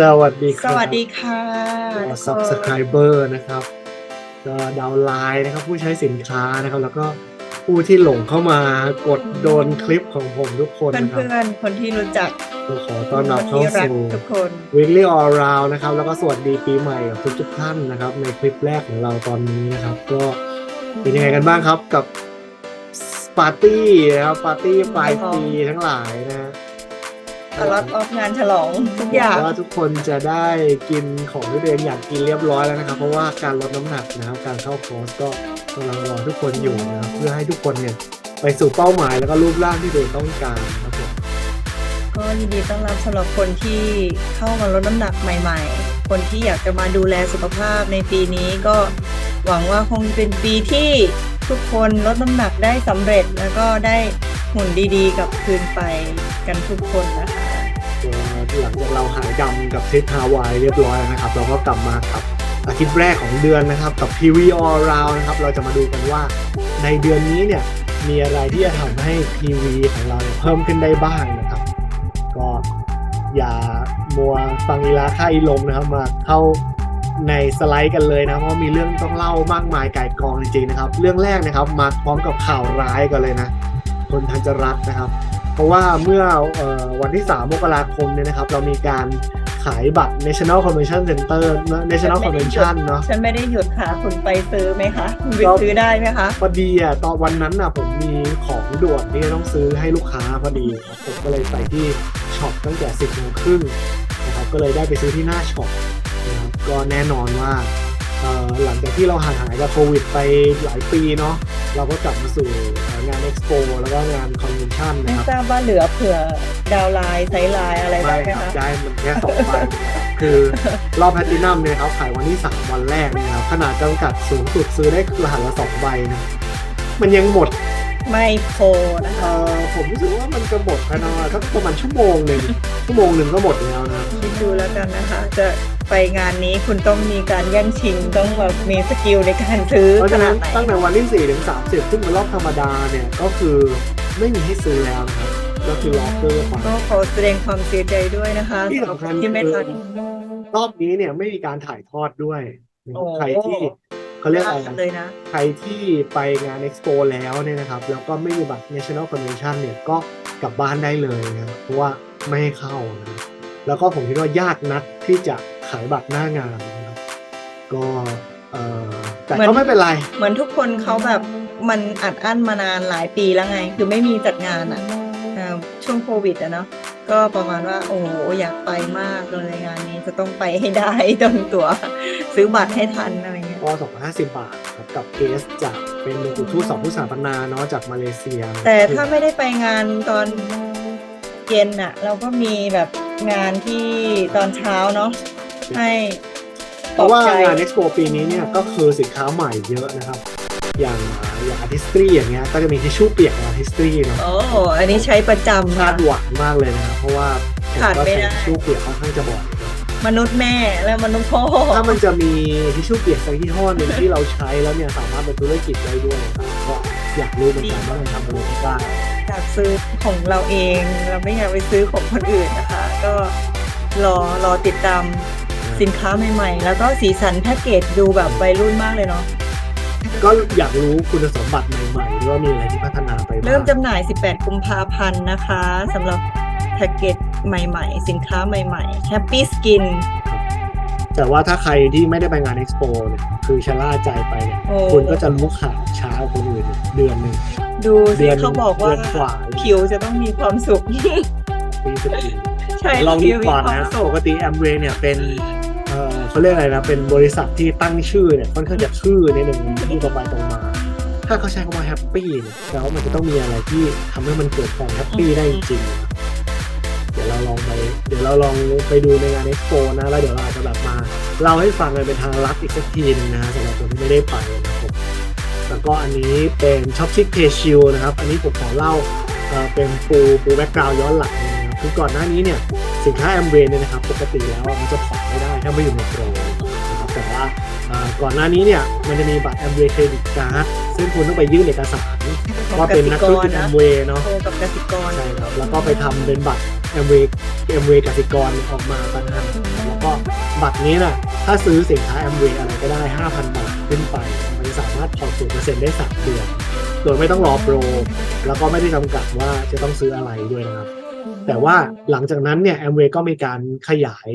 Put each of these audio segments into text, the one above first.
สวัสดีคสรับวัสดีค่ะก็ทุกคน subscriber นะครับก็ดาวน์ไลน์นะครับผู้ใช้สินค้านะครับ แล้วก็ผู้ที่หลงเข้ามากดโดนคลิปของผมทุกคนนะครับเพื่อนๆ คนที่รู้จักก็ขอต้อนรับคนเข้าที่รักสู่ทุกคน Weekly All Round นะครับ แล้วก็สวัสดีปีใหม่กับทุกๆท่านนะครับ ในคลิปแรกของเราตอนนี้นะครับ ก็เป็นยังไงกันบ้างครับกับปาร์ตี้นะครับปาร์ตี้ปลายปีทั้งหลายนะฮะ ตลอดออกงานฉลองทุกอย่างว่าทุกคนจะได้กินของที่ตัวเองอยากกินเรียบร้อยแล้วนะครับ เพราะว่าการลดน้ำหนักนะครับการเข้าคอร์สก็กำลังรอทุกคนอยู่นะครับเพื่อให้ทุกคนเนี่ยไปสู่เป้าหมายแล้วก็รูปร่างที่ตัวเองต้องการนะครับผมก็ยินดีต้อนรับสำหรับคนที่เข้ามาลดน้ำหนักใหม่ ๆ คนที่อยากจะมาดูแลสุขภาพในปีนี้ก็หวังว่าคงเป็นปีที่ทุกคนลดน้ำหนักได้สำเร็จแล้วก็ได้หุ่นดีๆกลับคืนไปกันทุกคนนะคะก็ หลังจากเราหายดำกับทริปฮาวายเรียบร้อยนะครับ เราก็กลับมากับอาทิตย์แรกของเดือนนะครับ กับ PV All Round นะครับ เราจะมาดูกันว่าในเดือนนี้เนี่ยมีอะไรที่จะทำให้ PV ของเราเนี่ยเพิ่มขึ้นได้บ้างนะครับ ก็อย่ามัวฟังอีลาค่าอีลมนะครับ มาเข้าในสไลด์กันเลยนะเพราะมีเรื่องต้องเล่ามากมายไก่กองจริงๆนะครับ เรื่องแรกนะครับมาพร้อมกับข่าวร้ายกันเลยนะคนทันจะรักนะครับ เพราะว่าเมื่อเออวันที่ 3 มกราคมเนี่ยนะครับ เรามีการขายบัตร National Convention Center National Convention เนาะฉันไม่ได้หยุดค่ะ คุณไปซื้อไหมคะคุณไปก็ซื้อได้ไหมคะพอดีอะตอนวันนั้นน่ะผมมีของด่วนที่จะต้องซื้อให้ลูกค้าพอดีครับผมก็เลยไปที่ช็อปตั้งแต่ 10โมงครึ่งนะครับก็เลยได้ไปซื้อที่หน้าช็อปนะครับก็แน่นอนว่าเอ่อ หลังจากที่เราห่างหายกับโควิดไปหลายปีเนาะเราก็กลับมาสู่เอ่องานเอ็กซ์โปแล้วก็งานคอนเวนชั่นไม่นะครับทราบว่าเหลือเผื่อดาวน์ไลน์ไซด์ไลน์อะไรไม่บ้างไหมครับคะได้มันแค่สองใบคือรอบแพลตตินัมเนี่ยครับขายวันที่ 3 วันแรกเนี่ยครับขนาดจำกัดสูงสุดซื้อได้รหัสละสองใบนะมันยังหมดไม่โพนะคะเอ่อผมรู้สึกว่ามันจะหมดภายในสักประมาณชั่วโมงหนึ่งชั่วโมงหนึ่งก็หมดแล้วนะคิดดูแล้วกันนะคะ จะ ไปงานนี้คุณต้องมีการแย่งชิงต้องแบบมีสกิลในการซื้อเพราะขฉะนานั้ดนไหนตั้งแต่วันที่ 4 ถึง 30 ซึ่งเป็นรอบธรรมดาเนี่ย ก็คือไม่มีให้ซื้อแล้วนะครับ ก็คือล็อกเกอร์ไปก็ขอแสดงความเสียใจด้วยนะคะที่สำหรับสำคัคญนที่ไม่ทัน รอบนี้เนี่ยไม่มีการถ่ายทอดด้วยโอ้ ใครที่เขาเรียกอะไรกันนะเลยนะ ใครที่ไปงานเอ็กซ์โปแล้วเนี่ยนะครับ แล้วก็ไม่มีบัตร National Convention เนี่ยก็กลับบ้านได้เลยนะครับเพราะว่าไม่ให้เข้านะแล้วก็ผมคิดว่ายากนักที่จะ ขายบัตรหน้างานนะครับก็เอ่อแต่เหมือนก็ไม่เป็นไร เหมือนทุกคนเขาแบบมันอัดอั้นมานานหลายปีแล้วไง คือไม่มีจัดงานอะอ่าช่วงโควิดอะเนาะก็ประมาณว่า โอ้โหอยากไปมากเลยงานนี้จะต้องไปให้ได้ต้องตัว ซื้อบัตรให้ทันอะไรเงี้ยก็250บาทครับกับเกสจากเป็นมงกุฎทูตสองผู้สถาปนาเนาะจากมาเลเซีย แต่ถ้าไม่ได้ไปงานตอนเย็นอะเราก็มีแบบงานที่ตอนเช้าเนาะ ให้เพราะว่าปลอบใจงานเอ็กซ์โปปีนี้เนี่ยก็คือสินค้าใหม่เยอะนะครับ อย่างอย่างอาร์ติสตรีอย่างเงี้ยก็จะมีทิชชู่เปียกของอาร์ติสตรีเนาะโอ้อันนี้ใช้ประจำคาค่ะ ดหวังมากเลยนะครับเพราะว่าผมขาดก็ไม่ใช้ได้ ทิชชู่เปียกค่อนข้างจะบ่อยเนอะมนุษย์แม่และมนุษย์พ่อถ้ามันจะมีทิชชู่เปียกสักยี่ห้อหนึ่งที่เราใช้แล้วเนี่ยสามารถเป็นธุรกิจได้ด้วยนะครับก็อยากรู้เหมือนกันว่ามันทำอะไรได้อยากซื้อของเราเอง เราไม่อยากไปซื้อของคนอื่นนะคะ ก็รอรอติดตาม สินค้าใหม่ๆ แล้วก็สีสันแพ็กเกจดูแบบวัยรุ่นมากเลยเนาะ ก็อยากรู้คุณสมบัติใหม่ๆว่ามีอะไรที่พัฒนาไปบ้างเริ่มจำหน่าย 18 กุมภาพันธ์นะคะสำหรับแพ็กเกจใหม่ๆ สินค้าใหม่ๆ Happy Skin แต่ว่าถ้าใครที่ไม่ได้ไปงานเอ็กซ์โปเนี่ยคือชะล่าใจไปเนี่ยโอ้ คุณก็จะรู้ข่าวช้ากว่าคนอื่นเดือนหนึ่ง ดูเดืสิอนเขาบอกว่าเดือนกว่า ผิวจะต้องมีความสุข ปีสิบปี ใช่ลองผิดูวมีก่อนความนะสุปขกติแอมเวย์เนี่ยเป็น เขาเรียกอะไรนะ เป็นบริษัทที่ตั้งชื่อเนี่ยค่อนข้างจะชื่อในหนึ่งที่ตรงไปตรงมา ถ้าเขาใช้คำว่าแฮปปี้เนี่ยแปลว่ามันจะต้องมีอะไรที่ทำให้มันเกิดความแฮปปี้ได้จริงๆ เดี๋ยวเราลองไป เดี๋ยวเราลองไปดูในงานเอ็กโปนะ แล้วเดี๋ยวเราอาจจะแบบมาเล่าให้ฟังกันเป็นทางลับอีกสักทีนึงนะสำหรับคนที่ไม่ได้ไปนะครับแล้วก็อันนี้เป็นช็อปชิคเพชิลนะครับ อันนี้ผมขอเล่าเป็นปูปูแบ็กกราวย้อนหลังนะ ครับคือก่อนหน้านี้เนี่ยสินค้าแอมเวย์เนี่ยนะครับปกติแล้วอะมันจะผ่อนไม่ได้ถ้าไม่อยู่ในโปรนะครับแต่ว่าอ่าก่อนหน้านี้เนี่ยมันจะมีบัตรแอมเวย์เครดิตการ์ดซึ่งคุณต้องไปยื่นเอกสารว่าเป็นนักธุรกิจแอมเวย์เนาะโทรกับกสิกรใช่ครับแล้วก็ไปทำเป็นบัตรแอมเวย์แอมเวย์กสิกรออกมาต่างหากแล้วก็บัตรนี้น่ะถ้าซื้อสินค้าแอมเวย์อะไรก็ได้ 5,000 บาทขึ้นไป มันสามารถผ่อนศูนย์เปอร์เซ็นต์ได้3เดือนโดยไม่ต้องรอโปร แล้วก็ไม่ได้จำกัดว่าจะต้องซื้ออะไรด้วยนะครับ แต่ว่าหลังจากนั้นเนี่ยแอมเวย์ก็มีการขยาย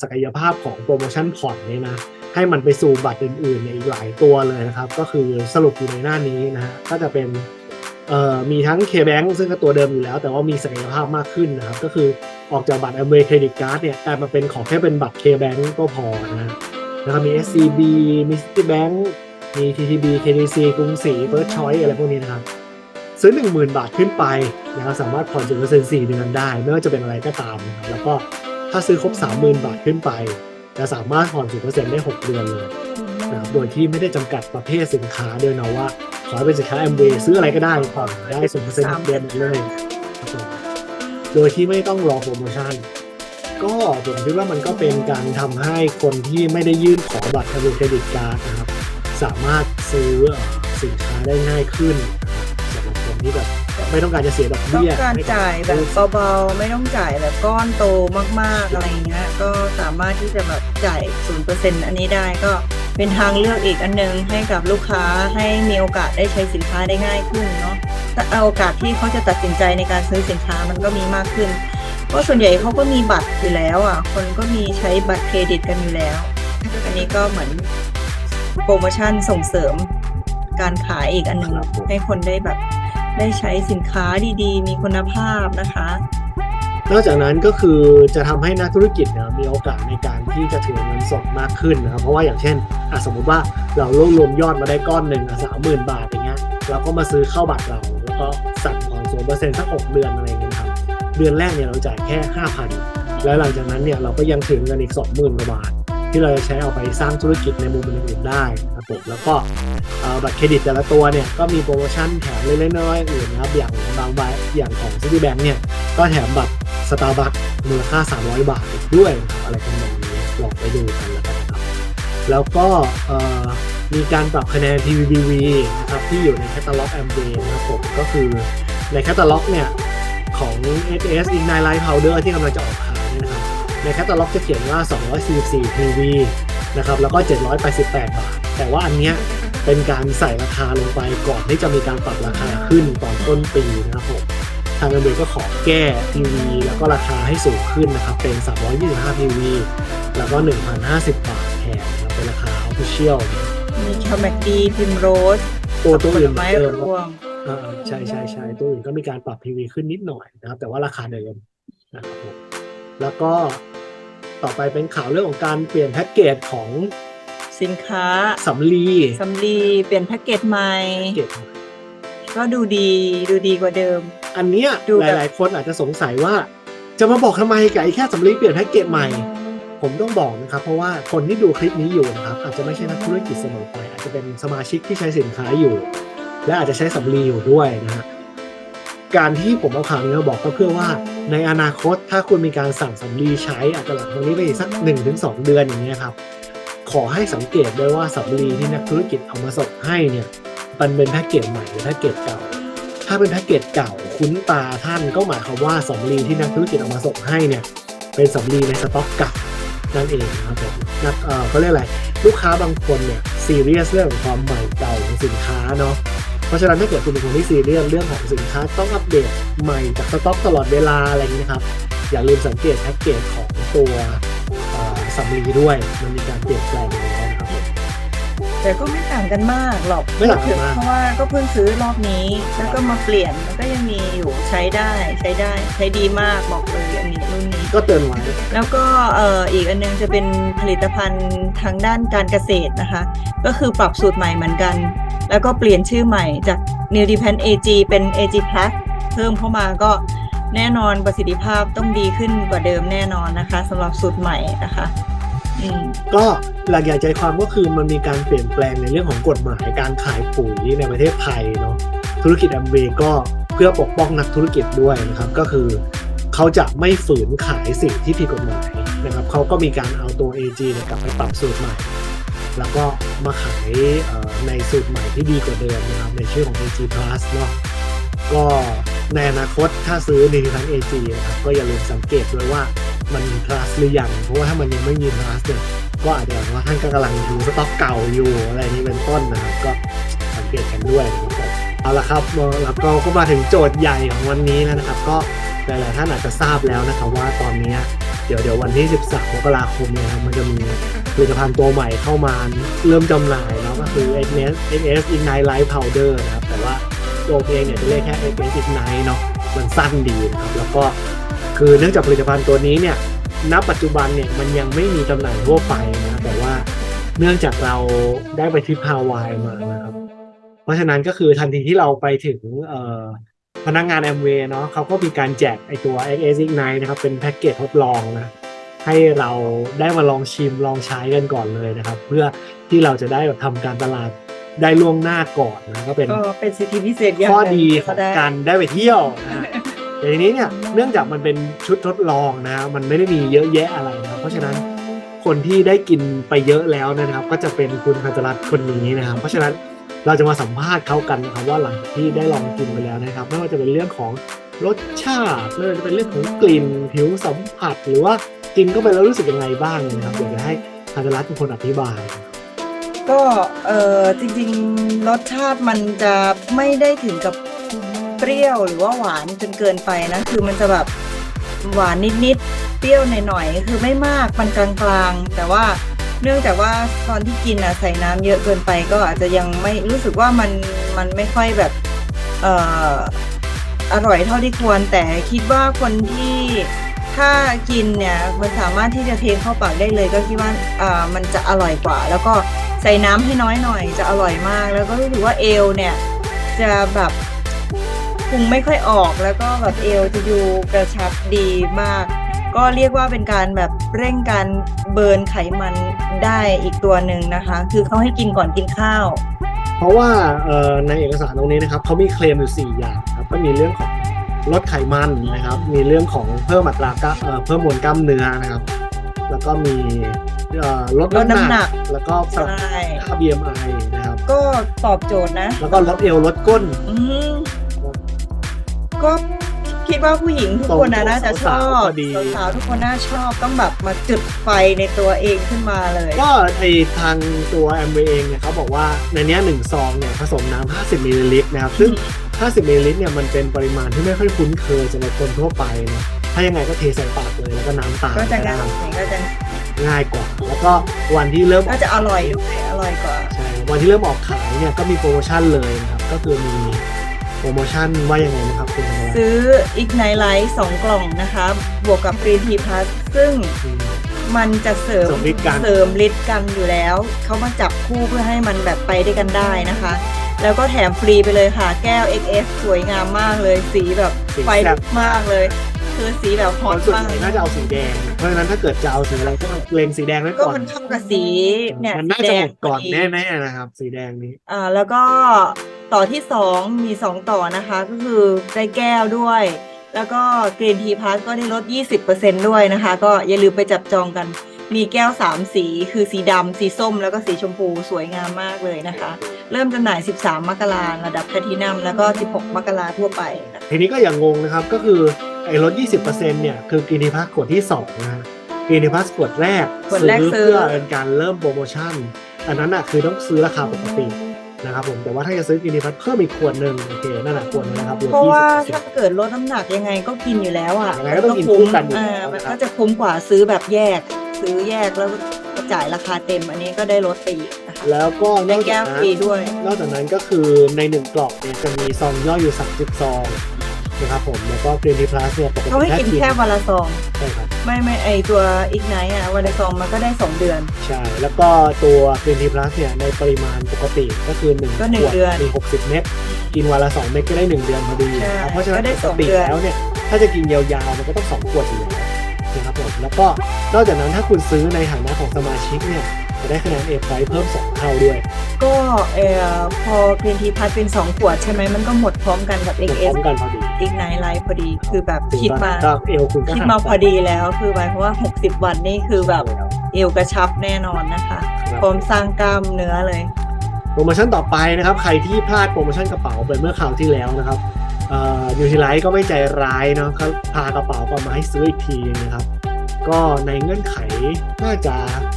ศักยภาพของโปรโมชั่นผ่อนเนี่ยนะให้มันไปสู่บัตรอื่นๆเนี่ยอีกหลายตัวเลยนะครับ ก็คือสรุปอยู่ในหน้านี้นะฮะก็จะเป็นมีทั้ง K-Bank ซึ่งก็ตัวเดิมอยู่แล้ว แต่ว่ามีศักยภาพมากขึ้นนะครับ ก็คือออกจากบัตร Amway Credit Card เนี่ยกลายมาเป็นขอแค่เป็นบัตร K-Bank ก็พอนะฮะนะครับมี SCB มี Citibank มี TTB KTC กรุงศรี First Choice อะไรพวกนี้นะครับ ซื้อ 10,000 บาทขึ้นไปนะครับสามารถผ่อน0% 4 เดือนได้ ไม่ว่าจะเป็นอะไรก็ตามนะครับแล้วก็ถ้าซื้อครบ 30,000 บาทขึ้นไปจะสามารถผ่อน0%ได้ 6 เดือนเลยนะครับโดยที่ไม่ได้จำกัดประเภทสินค้าด้วยนะว่าขอให้เป็นสินค้า MV ซื้ออะไรก็ได้ผ่อนได้0%ทุกเดือนเลยโดยที่ไม่ต้องรอโปรโมชั่นก็ผมคิดว่ามันก็เป็นการทำให้คนที่ไม่ได้ยื่นขอบัตรเครดิตการ์ดนะครับ สามารถซื้อสินค้าได้ง่ายขึ้น นะครับสำหรับคนที่แบบไม่ต้องการจะเสียดอกต้องเบี้ยการไม่จ่ายแบบเบาๆ ไม่ต้องจ่ายแบบก้อนโตมากๆ อะไรเงี้ย ก็สามารถที่จะแบบจ่ายศูนย์เปอร์เซ็นต์อันนี้ได้ก็เป็นทางเลือกอีกอันหนึงให้กับลูกค้าให้มีโอกาสได้ใช้สินค้าได้ง่ายขึ้นเนาะแต่เอาโอกาสที่เขาจะตัดสินใจในการซื้อสินค้ามันก็มีมากขึ้น เพราะส่วนใหญ่เขาก็มีบัตรอยู่แล้วอะ คนก็มีใช้บัตรเครดิตกันอยู่แล้ว อันนี้ก็เหมือนโปรโมชั่นส่งเสริมการขายอีกอันหนึ่งครับผมให้คนได้แบบ ได้ใช้สินค้าดีๆ มีคุณภาพนะคะ นอกจากนั้นก็คือจะทำให้นักธุรกิจเนี่ยมีโอกาสในการที่จะถือเงินสดมากขึ้นนะครับเพราะว่าอย่างเช่นอสมมุติว่าเรารวบรวมยอดมาได้ก้อนหนึ่งสามหมื่นบาทอย่างเงี้ยเราก็มาซื้อเข้าบัตรเรา แล้วก็สั่งผ่อนศูนย์เปอร์เซ็นต์สักหกเดือนอะไรเงี้ยครับเดือนแรกเนี่ยเราจ่ายแค่ห้าพันแล้วหลังจากนั้นเนี่ยเราก็ยังถึงเงินอีกสองหมื่นกว่าบาท ที่เราจะใช้เอาไปสร้างธุรกิจในมุมอื่นๆได้ครับผมแล้วก็บัตรเครดิตแต่ละตัวเนี่ยก็มีโปรโมชั่นแถมเล็กๆน้อยๆอื่นนะครับอย่างบางใบอย่างของ Citibank เนี่ยก็แถมบัตรสตาร์บัคมูลค่า 300 บาทด้วยนะครับอะไรทำนองนี้ลองไปดูกันแล้วกันครับ แล้วก็มีการปรับคะแนน PVBV นะครับที่อยู่ในแคตตาล็อก a m w a y นะครับผมก็คือในแคตตาล็อกเนี่ยของ AS Ignite Light Powder ที่กำลังจะออกขาย ในแคตตาล็อกจะเขียนว่า 244 PV นะครับแล้วก็ 788 บาท แต่ว่าอันเนี้ยเป็นการใส่ราคาลงไปก่อนที่จะมีการปรับราคาขึ้นตอนต้นปีนะครับผมทางเบก็ขอแก้ PV แล้วก็ราคาให้สูงขึ้นนะครับเป็น 325 PV แล้วก็ 1,050 บาทแทนนะครับเป็นราคา Official มีชาแมกดีพิมโรสตัวตัวผอื่ลนไม้เดิมรวมอ่าใช่ใช่ใช่ตัวอื่นก็มีการปรับ PV ขึ้นนิดหน่อยนะครับ แต่ว่าราคาเดิมนะครับผม แล้วก็ต่อไปเป็นข่าวเรื่องของการเปลี่ยนแพ็กเกจของสินค้าสำลีสำลีเปลี่ยนแพ็กเกจใหม่ แพ็กเกจก็ดูดีดูดีกว่าเดิม อันเนี้ยดูหแบบ ลายๆ คนอาจจะสงสัยว่า จะมาบอกทำไมไก่แค่สำลีเปลี่ยนแพ็กเกจใหม่ ผมต้องบอกนะครับ เพราะว่าคนที่ดูคลิปนี้อยู่นะครับ อาจจะไม่ใช่นักธุรกิจเสมอไปอาจจะเป็นสมาชิกที่ใช้สินค้าอยู่ และอาจจะใช้สำลีอยู่ด้วยนะฮะ การที่ผมเอาข่าวนี้มาบอกก็เพื่อว่าในอนาคตถ้าคุณมีการสั่งสำลีใช้อาจจะหลังตรงนี้ไปอีกสัก1นถึงสเดือนอย่างนี้ยครับ ขอให้สังเกตด้วยว่าสำลีที่นักธุรกิจเอามาส่งให้เนี่ยมันเป็นแพ็กเกจใหม่หรือแพ็กเกจเก่า ถ้าเป็นแพ็กเกจเก่าคุ้นตาท่านก็หมายความว่าสำลีที่นักธุรกิจเอามาส่งให้เนี่ยเป็นสำลีในสต็อกเก่านั่นเองนะครับผมนักเออเขาเรียกอะไรลูกค้าบางคนเนี่ยซีเรียสเรื่องของความใหม่เก่าของสินค้าเนาะ เพราะฉะนั้นถ้าเกิดคุณเป็นคนที่ซีเรียสเรื่องของสินค้าต้องอัปเดตใหม่จากสต็อกตลอดเวลาอะไรอย่างนี้นะครับ อย่าลืมสังเกตแพ็กเกจของตัวเอ่อสำลีด้วย มันมีการเปลี่ยนแปลงอยู่แล้วนะครับผมแต่ก็ไม่ต่างกันมากหรอกไม่ต่างกันมากเพราะว่าก็เพิ่งซื้อรอบนี้ แล้วก็มาเปลี่ยนมันก็ยังมีอยู่ใช้ได้ใช้ได้ใช้ดีมากบอกเลยอันนี้รุ่นนี้ก็เตือนไว้แล้วก็เอ่ออีกอันนึงจะเป็นผลิตภัณฑ์ทางด้านการเกษตรนะคะ ก็คือปรับสูตรใหม่เหมือนกัน แล้วก็เปลี่ยนชื่อใหม่จาก n e w Depend AG เป็น AG Plus เพิ่มเข้ามาก็แน่นอนประสิทธิภาพต้องดีขึ้นกว่าเดิมแน่นอนนะคะสำหรับสูตรใหม่นะคะก็หลักใหญ่ใจความก็คือมันมีการเปลี่ยนแปลงในเรื่องของกฎหมายการขายปุ๋ยในประเทศไทยเนาะธุรกิจแอมเบก็เพื่อปกป้องนักธุรกิจด้วยนะครับ ก็คือเขาจะไม่ฝืนขายสิ่งที่ผิดกฎหมายนะครับเขาก็มีการเอาตัว AG กลับไปปรับสูตรใหม่ แล้วก็มาขายในสูตรใหม่ที่ดีกว่าเดิมนะครับในชื่อของ AG Plus เนาะก็ในอนาคตถ้าซื้อ n ิ t ทัน AG นะครับก็อย่าลืมสังเกตด้วยว่ามันมี plus หรือยังเพราะว่าถ้ามันยังไม่มี plus เนี่ยก็อาจจะว่าท่านก็กำลังดูสต็อกเก่าอยู่อะไรนี้เป็นต้นนะครับก็สังเกตกันด้วยนะครับเอาละครับแล้วก็ก็มาถึงโจทย์ใหญ่ของวันนี้แล้วนะครับ ก็หลายๆท่านอาจจะทราบแล้วนะครับว่าตอนนี้เดี๋ยวเดี๋ยววันที่ 13มกราคมเนี่ยมันจะมี ผลิตภัณฑ์ตัวใหม่เข้ามาเริ่มจำหน่ายเนาะก็คือ XS XS Ignite Light Powder นะครับ แต่ว่าตัวเพลงเนี่ยจะเรียกแค่ x s Ignite เนาะมันสั้นดีนะครับ แล้วก็คือเนื่องจากผลิตภัณฑ์ตัวนี้เนี่ยณปัจจุบันเนี่ยมันยังไม่มีจำหน่ายทั่วไปนะแต่ว่าเนื่องจากเราได้ไปทริปฮาวายมานะครับ เพราะฉะนั้นก็คือทันทีที่เราไปถึงพนักงานแอมเวย์เนาะเขาก็มีการแจกไอตัว XS Ignite นะครับเป็นแพ็กเกจทดลองนะ ให้เราได้มาลองชิมลองใช้กันก่อนเลยนะครับ เพื่อที่เราจะได้แบบทำการตลาดได้ล่วงหน้าก่อนนะก็เป็นก็เป็นสิทธิพิเศษอย่างข้อหนึ่ดีที่ของได้การได้ไปเที่ยวนะแต่ทีนี้เนี่ยเนื่องจากมันเป็นชุดทดลองนะ มันไม่ได้มีเยอะแยะอะไรนะครับเพราะฉะนั้นคนที่ได้กินไปเยอะแล้วนะครับ ก็จะเป็นคุณคันตรัตน์คนนี้นะครับ เพราะฉะนั้นเราจะมาสัมภาษณ์เขากันนะครับว่าหลังจากที่ได้ลองกินไปแล้วนะครับไม่ว่าจะเป็นเรื่องของรสชาติไม่ว่าจะเป็นเรื่องของกลิ่นผิวสัมผัสหรือว่า กินเข้าไปแล้วรู้สึกยังไงบ้างนะครับเดี๋ยวจะให้คันตรัตน์เป็นคนอธิบาย ก็เออจริงๆรสชาติมันจะไม่ได้ถึงกับเปรี้ยวหรือว่าหวานจนเกินไปนะคือมันจะแบบหวานนิดๆเปรี้ยวหน่อยๆคือไม่มากมันกลางๆ แต่ว่าเนื่องจากว่าตอนที่กินอะใส่น้ำเยอะเกินไปก็อาจจะยังไม่รู้สึกว่ามันมันไม่ค่อยแบบเอ่ออร่อยเท่าที่ควรแต่คิดว่าคนที่ ถ้ากินเนี่ยมันสามารถที่จะเทเข้าปากได้เลยก็คิดว่าอ่ามันจะอร่อยกว่า แล้วก็ใส่น้ำให้น้อยหน่อยจะอร่อยมาก แล้วก็รู้สึกว่าเอลเนี่ยจะแบบพุงไม่ค่อยออกแล้วก็แบบเอวจะดูกระชับดีมาก ก็เรียกว่าเป็นการแบบเร่งการเบิร์นไขมันได้อีกตัวหนึ่งนะคะ คือเขาให้กินก่อนกินข้าว เพราะว่าในเอกสารตรงนี้นะครับเขามีเคลมอยู่4อย่างครับก็มีเรื่องของ ลดไขมันนะครับ มีเรื่องของเพิ่มอัตรากล้าเอ่อเพิ่มมวลกล้ามเนื้อนะครับ แล้วก็มีเอ่อลดลดน้ำหนัก แล้วก็ปรับใช่ค่า BMI นะครับ ก็ตอบโจทย์นะ แล้วก็ลดเอวลดก้นอืมก็คิดว่าผู้หญิงทุกคนนะน่าจะชอบสาวๆทุกคนน่าชอบต้องแบบมาจุดไฟในตัวเองขึ้นมาเลย ก็ไอทางตัวแอมเวเองเนี่ยเขาบอกว่าในเนี้ยหนึ่งซองเนี่ยผสมน้ำ50มิลลิลิตรนะครับ ซึ่ง 50มิลลิลิตรเนี่ยมันเป็นปริมาณที่ไม่ค่อยคุ้นเคยสำหรับคนทั่วไปนะถ้ายังไงก็เทใส่ปากเลยแล้วก็น้ำตามก็จะได้ง่ายก็จะง่ายกว่า แล้วก็วันที่เริ่มก็จะอร่อยด้วยอร่อยกว่าใช่วันที่เริ่มออกขายเนี่ยก็มีโปรโมชั่นเลยนะครับก็คือมีโปรโมชั่นว่ายังไงนะครับคุณธนวัฒน์ซื้อ Ignite Light 2 กล่องนะคะบวกกับ Green Tea Plus ซึ่งอืมมันจะเสริมเสริมฤทธิ์กันเสริมฤทธิ์กันอยู่แล้ว เขามาจับคู่เพื่อให้มันแบบไปด้วยกันได้นะคะ แล้วก็แถมฟรีไปเลยค่ะ แก้ว XS สวยงามมากเลย สีแบบไฟลุกมากเลย คือสีแบบฮคอตนส่วนมาใหกญ่น่าจะเอาสีแดง เพราะฉะนั้นถ้าเกิดจะเอาสีอะไรก็เล็งสีแดงไว้ก็ก่อน มันเข้ากับสีเนี่ยมันน่าสีจะแดหมงดก่อนพดี แน่ๆนะครับ สีแดงนี้ อ่าแล้วก็ต่อที่สองมีสองต่อนะคะ ก็คือได้แก้วด้วย แล้วก็กรีนทีพาร์ก็ได้ลด 20%ด้วยนะคะ ก็อย่าลืมไปจับจองกัน มีแก้ว 3 สี คือสีดำสีส้ม แล้วก็สีชมพูสวยงามมากเลยนะคะ เริ่มจำหน่าย 13 มกราระดับแพลทินัมแล้วก็ 16 มกราทั่วไปนะคะทีนี้ก็อย่างงงนะครับก็คือไอ้ลด 20%เนี่ยคือกินิพัสขวดที่2นะฮะกินิพัสขวดแรกขวดแรกซื้อเพื่อเป็นการเริ่มโปรโมชั่น อันนั้นอะคือต้องซื้อราคาปกตินะครับผมแต่ว่าถ้าจะซื้อกินิพัสเพิ่มอีกขวดหนึ่งโอเคนั่นแหละขวดนึงนะครับลดเพราะว่า20%ถ้าเกิดลดน้ำหนักยังไงก็กินอยู่แล้วอะยังไงก็ต้องกินคู่กันอยู่อ่าแล้วมันนะครับก็จะคุ้มกว่าซื้อแบบแยก ซื้อแยกแล้วก็จ่ายราคาเต็มอันนี้ก็ได้ลดไปอีกนะคะแล้วก็นได้อกแก้จากวฟนั้นรีด้วย นอกจากนั้นก็คือในหนึ่งกล่องเนี่ยจะมีซองย่อยอยู่30ซองนะครับผมแล้วก็กรีนทีพลัสเนี่ยปกติเขาให้กินแค่วันละซอง ใช่ครับไม่ไม่ไอตัวอีกไนท์อะวันละซองมันก็ได้ 2 เดือน ใช่แล้วก็ตัวกรีนทีพลัสเนี่ยในปริมาณปกติก็คือ1ก็หนึ่งขวดเดือนมี60 เม็ดกินวันละ2เม็ดก็ได้ 1 เดือนพอดีใช่นะครับเพราะฉะนั้นก็ได้ปสกองติเดือน แล้วเนี่ยถ้าจะกินยาวๆมันก็ต้อง2ขวดอยู่แล้ว นะครับผมแล้วก็นอกจากนั้นถ้าคุณซื้อในฐานะของสมาชิกเนี่ยจะได้คะแนนเอฟไเพิ่ม 2 เท่าด้วย ก็เออพอเพนทีพัทเป็น2ขวดใช่ไหมมันก็หมดพร้อมกันกับหมดพร้ XS อมกันพอดี อีกไนท์ไลฟ์พอดีคือแบบคิดมาก็เอวคุณก็คิดหักมาพอดีแล้วคือหมายความว่า 60 วันนี่คือแบบแล้วเอวกระชับแน่นอนนะคะครับพร้อมสร้างกล้ามเนื้อเลย โปรโมชั่นต่อไปนะครับ ใครที่พลาดโปรโมชั่นกระเป๋าไปเมื่อคราวที่แล้วนะครับ นิวซีไลท์ก็ไม่ใจร้ายเนาะเขาพากระเป๋ากลับมาให้ซื้ออีกทีนะครับ ก็ในเงื่อนไขน่าจะ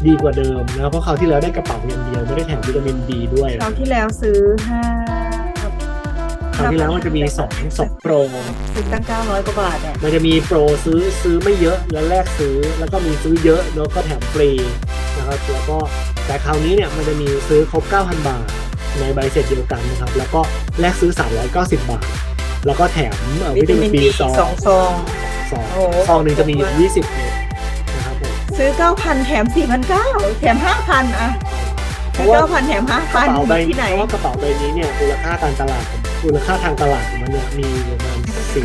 ดีกว่าเดิมนะเพราะคราวที่แล้วได้กระเป๋าอย่างเดียวไม่ได้แถมวิตามินดีด้วยคราวที่แล้วซื้อห้าคราวที่แล้วมันจะมีสองสองโปรซื้อตั้งเก้าร้อยกว่าบาทเนี่ยมันจะมีโปรซื้อซื้อไม่เยอะแล้วแลกซื้อแล้วก็มีซื้อเยอะแล้วก็แถมฟรีนะครับแล้วก็แต่คราวนี้เนี่ยมันจะมีซื้อครบ 9,000 บาท ในใบเสร็จเดียวกันนะครับ แล้วก็แลกซื้อ 390 บาท แล้วก็แถมเอ่อวิวิตาตามิมินนบีบีสซอองงซองซองโอ้โหซองหนึ่งจะมีอยู่20เม็ดนะครับผมซื้อเก้าพันแถมสี่พันเก้าแถมห้าพันอะเพซื้อราะว่าเก้าพันแถมห้ากระพันเป๋าใบที่ไหนเพราะว่ากระเป๋าใบนี้เนี่ยมูลค่าการตลาดของมูลค่าทางตลาดของมันเนี่ยมีประมาณ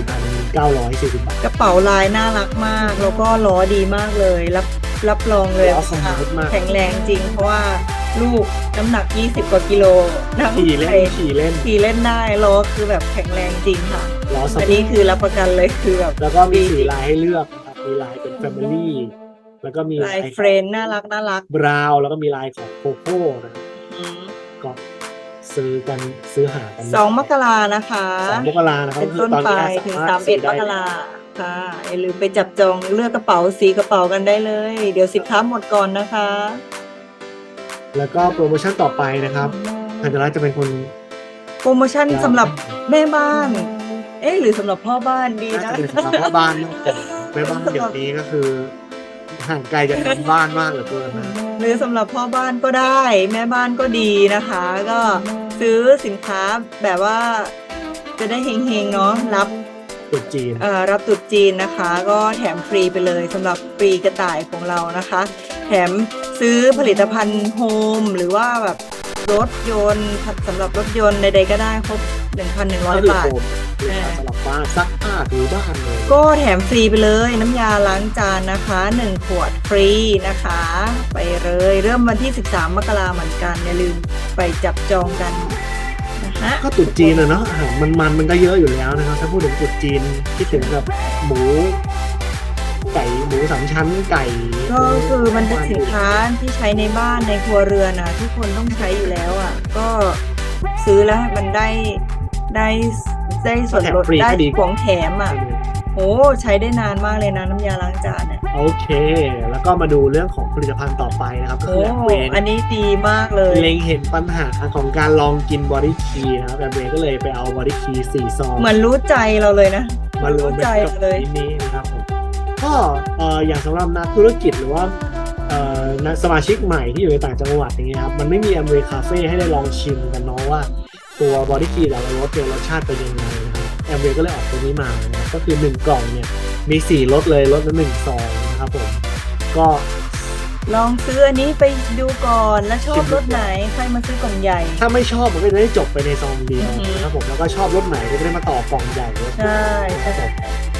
4,940 บาท กระเป๋าลายน่ารักมาก แล้วก็ล้อดีมากเลย รับรับรองเลยล้อสมูทมากแข็งแรงจริงเพราะว่า ลูกน้ำหนัก 20 กว่ากิโลนั่งขี่เล่นไปขี่เล่นขี่เล่นได้ล้อคือแบบแข็งแรงจริงค่ะล้อสอันมูนี้ทคือรับประกันเลยคือแบบแล้วก็มีสีลายให้เลือกนะครับมีลายเป็น Family แล้วก็มีลายเฟรนน่ารักน่ารักบราวน์แล้วก็มีลายของโคโค่นะครับอืมก็ซื้อกันซื้อหากันสองมกรานะคะสองมกรานะครับเป็นคืต้นตอนไปนี้ถึงรสามถเอ็ดซื้มไกราค่ะอย่าลืมไปจับจองเลือกกระเป๋าสีกระเป๋ากันได้เลย เดี๋ยวสินค้าหมดก่อนนะคะ แล้วก็โปรโมชั่นต่อไปนะครับธัญรัตน์จะเป็นคน โปรโมชั่นสำหรับแม่บ้าน เอ๊ะหรือสำหรับพ่อบ้านดีน่านะ จะเป็นสำหรับพ่อบ้านมากกว่าแม่บ้านเดี๋ยวนี้ก็คือห่างไกลจากทางบ้านมากเหลือเกินนะหรือสำหรับพ่อบ้านก็ได้ แม่บ้านก็ดีนะคะ ก็ซื้อสินค้าแบบว่าจะได้เฮงๆเนาะรับตรุษจีน เอ่อรับตรุษจีนนะคะ ก็แถมฟรีไปเลยสำหรับฟรีกระต่ายของเรานะคะ แถมซื้อผลิตภัณฑ์โฮมหรือว่าแบบรถยนต์สำหรับรถยนต์ใดๆก็ได้ครบก็1,100คือบาทโฟมสำหรับบ้านซักผ้าถูบ้านเลยก็แถมฟรีไปเลยน้ำยาล้างจานนะคะ 1 ขวดฟรีนะคะ ไปเลยเริ่มวันที่ 13 มกราเหมือนกัน อย่าลืมไปจับจองกันนะคะก็ตรุษจีนอะเนาะอาหารมันมันๆมันก็เยอะอยู่แล้วนะครับ ถ้าพูดถึงตรุษจีนคิดถึงแบบหมู ไก่หมูสามชั้นไก่ก็คือมันเป็นสินค้าที่ใช้ในบ้านในครัวเรือนอะทุกคนต้องใช้อยู่แล้วอะ ก็ซื้อแล้วมันได้ได้ได้ส่วนลดได้ของแถมอะโอ้ใช้ได้นานมากเลยนะน้ำยาล้างจานเนี่ยโอเค แล้วก็มาดูเรื่องของผลิตภัณฑ์ต่อไปนะครับก็โอ้คือแอมเวย์อันนี้ดีมากเลย เล็งเห็นปัญหาของการลองกินบอดี้คีนะครับแอมเวย์ก็เลยไปเอาบอดี้คีสี่ซองเหมือนรู้ใจเราเลยนะมารวมรู้เป็นใจกับเลยที่นี้นะครับผม ก็เอ่ออย่างสำหรับนักธุรกิจหรือว่าเอ่อนักสมาชิกใหม่ที่อยู่ในต่างจังหวัดอย่างเงี้ยครับมันไม่มีแอมเวย์คาเฟ่ให้ได้ลองชิมกันเนาะว่า ตัวบอดี้คีแต่ละรสเนี่ยรสชาติเป็นยังไงนะครับแอมเวย์ก็เลยออกตัวนี้มานะครับก็คือ 1 กล่องเนี่ยมีสี่รสเลยรสละหนึ่งซองนะครับผมก็ลองซื้ออันนี้ไปดูก่อนแล้วชอบรสไหนใครมาซื้อกล่องใหญ่ ถ้าไม่ชอบมันก็จะได้จบไปในซองเดียวอือฮึนะครับผมแล้วก็ชอบรสไหนก็จะได้มาต่อกล่องใหญ่รสใช่ใช่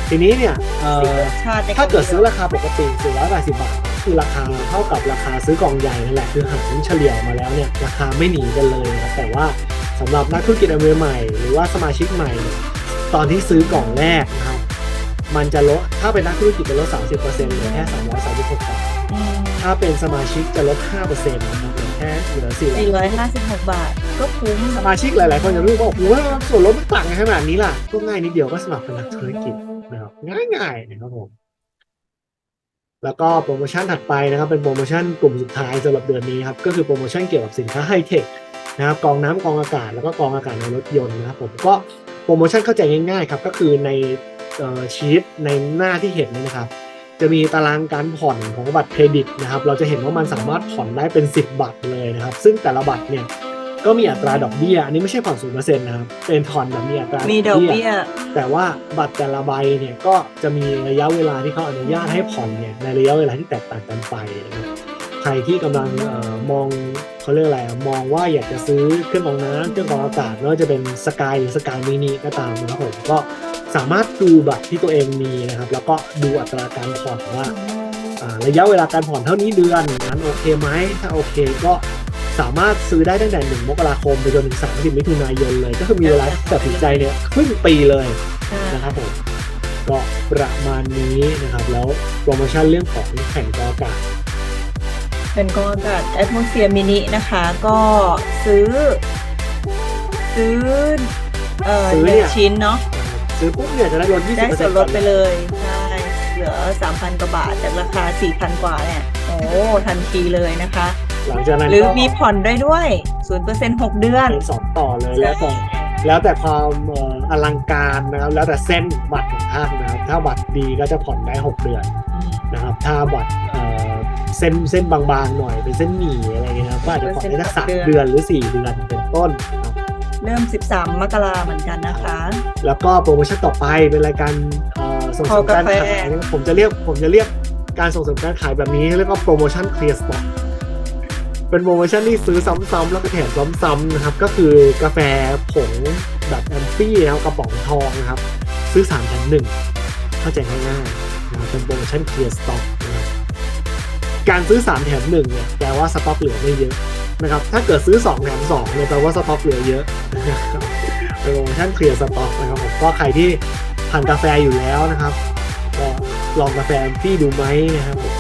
ทีนี้เนี่ยเอ่สีอรสชาติในถ้าเกิดซื้อราคาปกติ480บาทคือราคาเท่ากับราคาซื้อกล่องใหญ่นั่นแหละคือหารเฉลี่ยออกมาแล้วเนี่ยราคาไม่หนีกันเลยนะครับแต่ว่าสำหรับนักธุรกิจอเมริใหม่ หรือว่าสมาชิกใหม่ ตอนที่ซื้อกล่องแรกนะครับมันจะลดถ้าเป็นนักธุรกิจจะลด 30%เหลือแค่336บาทอืมถ้าเป็นสมาชิกจะลด5%นะครับ เหลือแค่เหลือ400 456 บาท ก็คุ้มสมาชิกหลาย ๆ คนจะรู้ว่าโอ้โหส่วนลดมันต่างกันขนาดนี้ล่ะก็ง่ายนิดเดียวก็สมัครเป็นนักธุรกิจนะครับง่าย ๆ นะครับผม แล้วก็โปรโมชั่นถัดไปนะครับ เป็นโปรโมชั่นกลุ่มสุดท้ายสำหรับเดือนนี้ครับ ก็คือโปรโมชั่นเกี่ยวกับสินค้าไฮเทคนะครับกรองน้ำกรองอากาศแล้วก็กรองอากาศในรถยนต์นะครับผมก็โปรโมชั่นเข้าใจง่าย ๆ ครับ ก็คือในเอ่อชีตในหน้าที่เห็นนี่นะครับ จะมีตารางการผ่อนของบัตรเครดิตนะครับ เราจะเห็นว่ามันสามารถผ่อนได้เป็น 10 บัตรเลยนะครับ ซึ่งแต่ละบัตรเนี่ยก็มีอัตราดอกเบี้ย อันนี้ไม่ใช่ผ่อนศูนย์เปอร์เซ็นต์นะครับ เป็นผ่อนแบบมีอัตรามีดอกเบี้ย แต่ว่าบัตรแต่ละใบเนี่ยก็จะมีระยะเวลาที่เขาอนุญาตให้ผ่อนเนี่ยในระยะเวลาที่แตกต่างกันไปนะครับใครที่กำลังเออมองเขาเรียกอะไรอะมองว่าอยากจะซื้อเครื่องกรองน้ำเครื่องกรองอากาศไม่ว่าจะเป็นสกายหรือสกายมินิก็ตามนะครับผมก็ สามารถดูบัตรที่ตัวเองมีนะครับ แล้วก็ดูอัตราการผ่อนว่าอ่าระยะเวลาการผ่อนเท่านี้เดือนนั้นโอเคไหมถ้าโอเคก็สามารถซื้อได้ตั้งแต่ 1 มกราคม ไปจนถึง 30 มิถุนายนเลย ก็คือมีเวลาตัดสินใจเนี่ยครึ่งปีเลยนะครับผมก็ประมาณนี้นะครับ แล้วโปรโมชั่นเรื่องของแข่งกอากาศเป็นกรองอากาศ Atmosphere Mini นะคะ ก็ซื้อ ซื้อ เอ่อซื้อหเนี่นึ่งยชิ้นเนาะค ซื้อปุ๊บเนี่ยจะได้ลด20%ได้ส่วนลดไปเลยใช่เหลือ 3,000 กว่าบาท จากราคา 4,000 กว่าเนี่ยโอ้ทันทีเลยนะคะ หลังจากนั้นหรือก็มีผ่อนได้ด้วย 0% 6 เดือนเป็นสองต่อเลยแล้วแต่แล้วแต่ความเอ่ออลังการนะครับ แล้วแต่เส้นบัตรของท่านนะครับ ถ้าบัตรดีก็จะผ่อนได้ 6 เดือนนะครับ ถ้าบัตรเอ่อเส้นเส้นบางๆหน่อยเป็นเส้นหมี่อะไรเงี้ยนะครับก็อาจจะผ่อนได้สักสามเดือนหรือ 4 เดือนเป็นต้นนะครับเริ่ม 13 มกราเหมือนกันนะคะ แล้วก็โปรโมชั่นต่อไปเป็นรายการส่งเสริมการขายนะครับผมจะเรียกผมจะเรียกการส่งเสริมการขายแบบนี้เรียกว่าโปรโมชั่นเคลียร์สต็อกเป็นโปรโมชั่นที่ซื้อซ้ำๆแล้วก็แถมซ้ำๆนะครับก็คือกาแฟผงแบบแอมฟี่นะครับกระป๋องทองนะครับ ซื้อ3แถม1เข้าใจง่ายๆนะเป็นโปรโมชั่นเคลียร์สต็อกนะครับการซื้อ3แถม1เนี่ยแปลว่าสต็อกเหลือไม่เยอะนะครับถ้าเกิดซื้อ2แถม2เนี่ยแปลว่าสต็อกเหลือเยอะนะครับ โปรโมชั่นเคลียร์สต็อกนะครับผมก็ใครที่ทานกาแฟอยู่แล้วนะครับก็ลองกาแฟพี่ดูไหมนะครับผม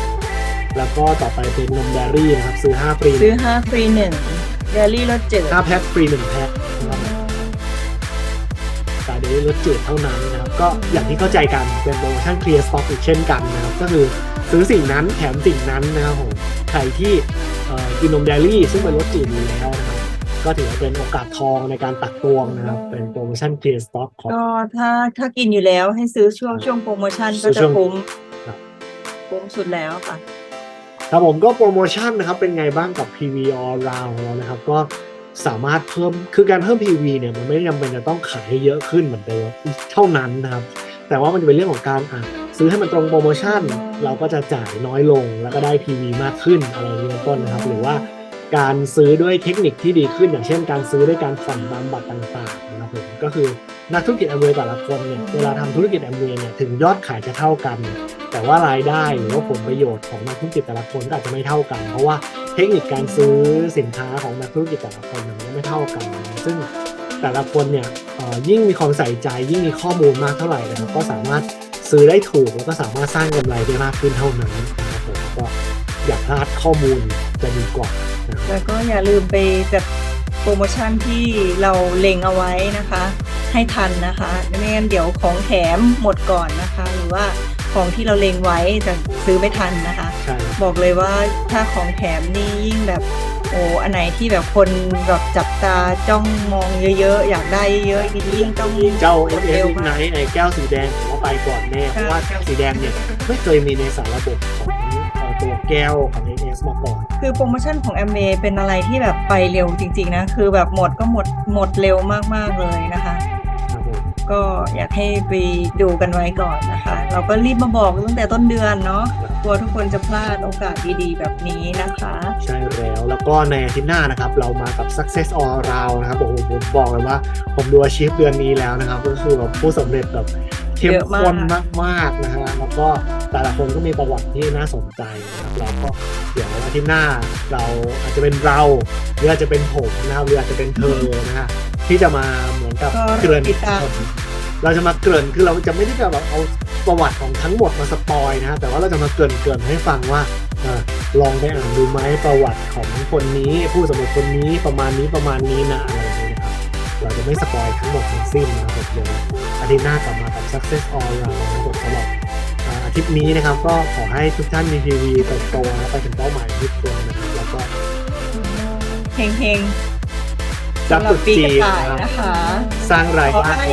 แล้วก็ต่อไปเป็นนมแดรี่นะครับซื้อ 5 ฟรีซื้อ 5 ฟรี1เดลี่รสจืด5แพ็คฟรี 1 แพ็คนะครับแต่เดลี่รสจืดเท่านั้นนะครับ ก็อย่างที่เข้าใจกันเป็นโปรโมชั่นเคลียร์สต็อกอีกเช่นกันนะครับ ก็คือซื้อสิ่งนั้นแถมสิ่งนั้นนะครับผมใครที่เอ่อกินนมแดรี่ซึ่งเป็นรสจืดอยู่แล้วนะครับ ก็ถือว่าเป็นโอกาสทองในการตักตวงนะครับ เป็นโปรโมชั่นเคลียร์สต็อกของ ก็ถ้าถ้ากินอยู่แล้วให้ซื้อช่วงช่วงโปรโมชั่นซื้ก็อจะช่วงคุ้มครับ คุ้มสุดแล้วค่ะ ครับผมก็โปรโมชั่นนะครับเป็นไงบ้างกับ PV All Round ของเรานะครับ ก็สามารถเพิ่มคือการเพิ่ม PV เนี่ยมันไม่ได้จำเป็นจะต้องขายให้เยอะขึ้นเหมือนเดิมเท่านั้นนะครับ แต่ว่ามันจะเป็นเรื่องของการอะซื้อให้มันตรงโปรโมชั่น เราก็จะจ่ายน้อยลงแล้วก็ได้ PV มากขึ้นอะไรอย่างนี้เป็นต้นนะครับ หรือว่า การซื้อด้วยเทคนิคที่ดีขึ้น อย่างเช่น การซื้อด้วยการผ่อนตามบัตรต่างๆนะครับผมก็คือนักธุรกิจแอมเวย์แต่ละคนเนี่ยเวลาทำธุรกิจแอมเวย์เนี่ยถึงยอดขายจะเท่ากัน แต่ว่ารายได้หรือว่าผลประโยชน์ของนักธุรกิจแต่ละคนก็อาจจะไม่เท่ากัน เพราะว่าเทคนิคการซื้อสินค้าของนักธุรกิจแต่ละคนมันไม่เท่ากัน ซึ่งแต่ละคนเนี่ยยิ่งมีความใส่ใจยิ่งมีข้อมูลมากเท่าไหร่นะครับก็สามารถซื้อได้ถูกแล้วก็สามารถสร้างกำไรได้มากขึ้นเท่านั้นนะครับผมก็อย่าพลาดข้อมูล จะดีกว่านะครับแล้วก็อย่าลืมไปจัดโปรโมชั่นที่เราเล็งเอาไว้นะคะ ให้ทันนะคะไม่งั้นเดี๋ยวของแถมหมดก่อนนะคะ หรือว่าของที่เราเล็งไว้จะซื้อไม่ทันนะคะ ใช่บอกเลยว่าถ้าของแถมนี่ยิ่งแบบโอ้อันไหนที่แบบคนแบบจับตาจ้องมองเยอะๆ อยากได้เยอะๆยิ่งต้องเจ้าก s ด s เร็วไนมากท์ไอ้แก้วสีแดงผมว่าไปก่อนแน่เพราะว่าแก้วสีแดงเนี่ยไม่เคยมีในสารระบบของเอ่อตัวแก้วของ AS มาก่อน คือโปรโมชั่นของแอมเมเป็นอะไรที่แบบไปเร็วจริงๆนะ คือแบบหมดก็หมดหมดเร็วมากๆเลยนะคะ ก็อยากให้ไปดูกันไว้ก่อนนะคะ เราก็รีบมาบอกตั้งแต่ต้นเดือนเนาะกลัวทุกคนจะพลาดโอกาสดีๆ แบบนี้นะคะ ใช่แล้วแล้วก็ในอาทิตย์หน้านะครับ เรามากับ Success All Round นะครับโอ้โหผมบอกเลยว่า ผมดูอาชีพเดือนนี้แล้วนะครับ ก็คือแบบผู้สำเร็จแบบ เข้มเยอะมากข้นมากๆนะฮะแล้วก็แต่ละคนก็มีประวัติที่น่าสนใจนะครับเราก็เดี๋ยวอาทิตย์หน้าเราอาจจะเป็นเราหรืออาจจะเป็นผมนะครับหรืออาจจะเป็นเธอนะฮะที่จะมาเหมือนกับก็เกริ่นติดตามเราจะมาเกริ่นคือเราจะไม่ได้แบบเอาประวัติของทั้งหมดมาสปอยนะฮะแต่ว่าเราจะมาเกริ่นเกริ่นให้ฟังว่าเออลองไปอ่านดูไหมประวัติของคนนี้ ผู้สำเร็จคนนี้ประมาณนี้ประมาณนี้นะอะไรอย่างเงี้ยนะครับเราจะไม่สปอยทั้งหมดทั้งสิ้นนะครับเดี๋ยวอาทิตย์หน้ากลับมากับ Success All Round นะครับผมสำหรับอ่าอาทิตย์นี้นะครับก็ขอให้ทุกท่านมีทีวีเติบโตนะไปถึงเป้าหมายทุกคนนะครับแล้วก็เฮงๆจับสำหรัตุบดปีจีกระนต่ายนะครับนะคะสร้างรายขอได้ให้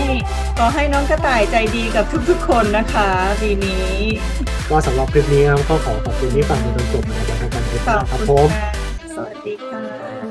ขอให้น้องกระต่ายใจดีกับทุกๆ คนนะคะปีนี้ ก็สำหรับคลิปนี้นะครับก็ขอขอบคุณที่ฟังมาจนจบนะครับแล้วกันคลิปหขอน้าบครับคุณผมค่ะสวัสดีค่ะ